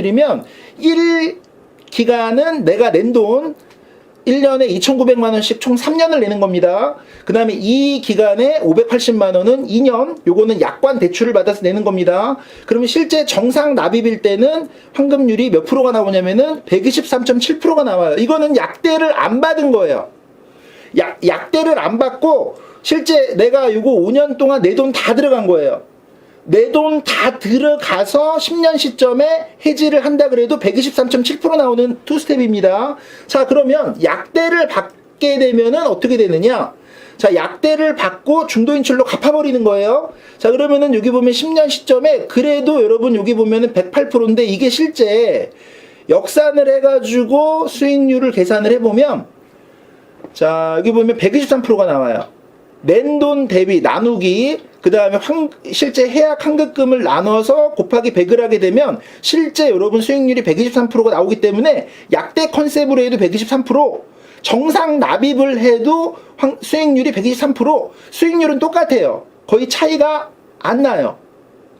드리면 1 기간은 내가 낸 돈 1년에 2,900만 원씩 총 3년을 내는 겁니다. 그 다음에 이 기간에 580만 원은 2년, 요거는 약관 대출을 받아서 내는 겁니다. 그러면 실제 정상 납입일 때는 환급률이 몇 프로가 나오냐면은 123.7%가 나와요. 이거는 약대를 안 받은 거예요. 약, 약대를 안 받고 실제 내가 요거 5년 동안 내 돈 다 들어간 거예요. 내 돈 다 들어가서 10년 시점에 해지를 한다 그래도 123.7% 나오는 투스텝입니다. 자, 그러면 약대를 받게 되면은 어떻게 되느냐? 자, 약대를 받고 중도인출로 갚아버리는 거예요. 자, 그러면은 여기 보면 10년 시점에 그래도 여러분 여기 보면은 108%인데 이게 실제 역산을 해가지고 수익률을 계산을 해보면 자, 여기 보면 123%가 나와요. 낸 돈 대비 나누기 그 다음에 실제 해약 환급금을 나눠서 곱하기 100을 하게 되면 실제 여러분 수익률이 123%가 나오기 때문에 약대 컨셉으로 해도 123% 정상 납입을 해도 황- 수익률이 123% 수익률은 똑같아요. 거의 차이가 안 나요.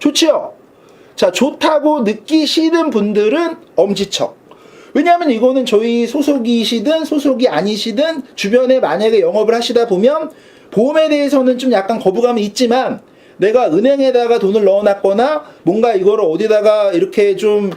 좋지요? 자 좋다고 느끼시는 분들은 엄지척. 왜냐하면 이거는 저희 소속이시든 소속이 아니시든 주변에 만약에 영업을 하시다 보면 보험에 대해서는 좀 약간 거부감이 있지만 내가 은행에다가 돈을 넣어놨거나 뭔가 이거를 어디다가 이렇게 좀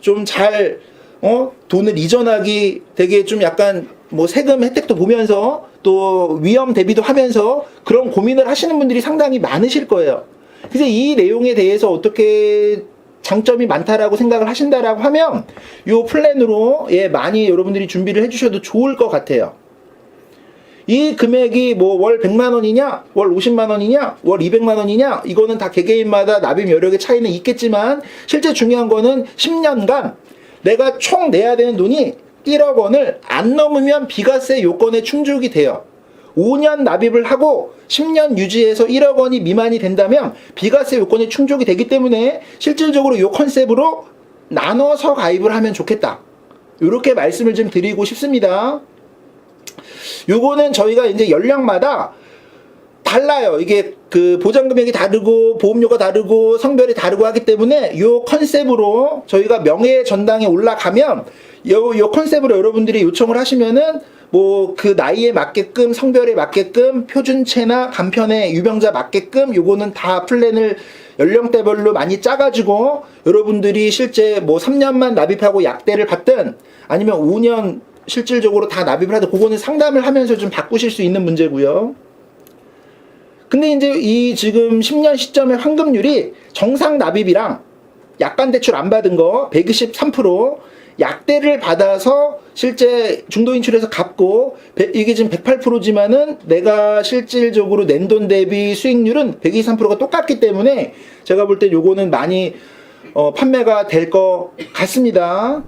좀 잘 어? 돈을 이전하기 되게 좀 약간 뭐 세금 혜택도 보면서 또 위험 대비도 하면서 그런 고민을 하시는 분들이 상당히 많으실 거예요. 그래서 이 내용에 대해서 어떻게 장점이 많다라고 생각을 하신다라고 하면 요 플랜으로 예 많이 여러분들이 준비를 해주셔도 좋을 것 같아요. 이 금액이 뭐 월 100만 원이냐, 월 50만 원이냐, 월 200만 원이냐, 이거는 다 개개인마다 납입 여력의 차이는 있겠지만 실제 중요한 거는 10년간 내가 총 내야 되는 돈이 1억 원을 안 넘으면 비과세 요건에 충족이 돼요. 5년 납입을 하고 10년 유지해서 1억 원이 미만이 된다면 비과세 요건이 충족이 되기 때문에 실질적으로 요 컨셉으로 나눠서 가입을 하면 좋겠다. 이렇게 말씀을 좀 드리고 싶습니다. 요거는 저희가 이제 연령마다 달라요. 이게 그 보장 금액이 다르고 보험료가 다르고 성별이 다르고 하기 때문에 요 컨셉으로 저희가 명예 전당에 올라가면 요, 요 컨셉으로 여러분들이 요청을 하시면은 뭐 그 나이에 맞게끔 성별에 맞게끔 표준체나 간편의 유병자 맞게끔 요거는 다 플랜을 연령대별로 많이 짜가지고 여러분들이 실제 뭐 3년만 납입하고 약대를 받든 아니면 5년 실질적으로 다 납입을 하든 그거는 상담을 하면서 좀 바꾸실 수 있는 문제고요. 근데 이제 이 지금 10년 시점의 환급률이 정상 납입이랑 약관 대출 안 받은 거 123% 약대를 받아서 실제 중도 인출해서 갚고 배- 이게 지금 108%지만은 내가 실질적으로 낸 돈 대비 수익률은 123%가 똑같기 때문에 제가 볼 때 요거는 많이 어, 판매가 될 것 같습니다.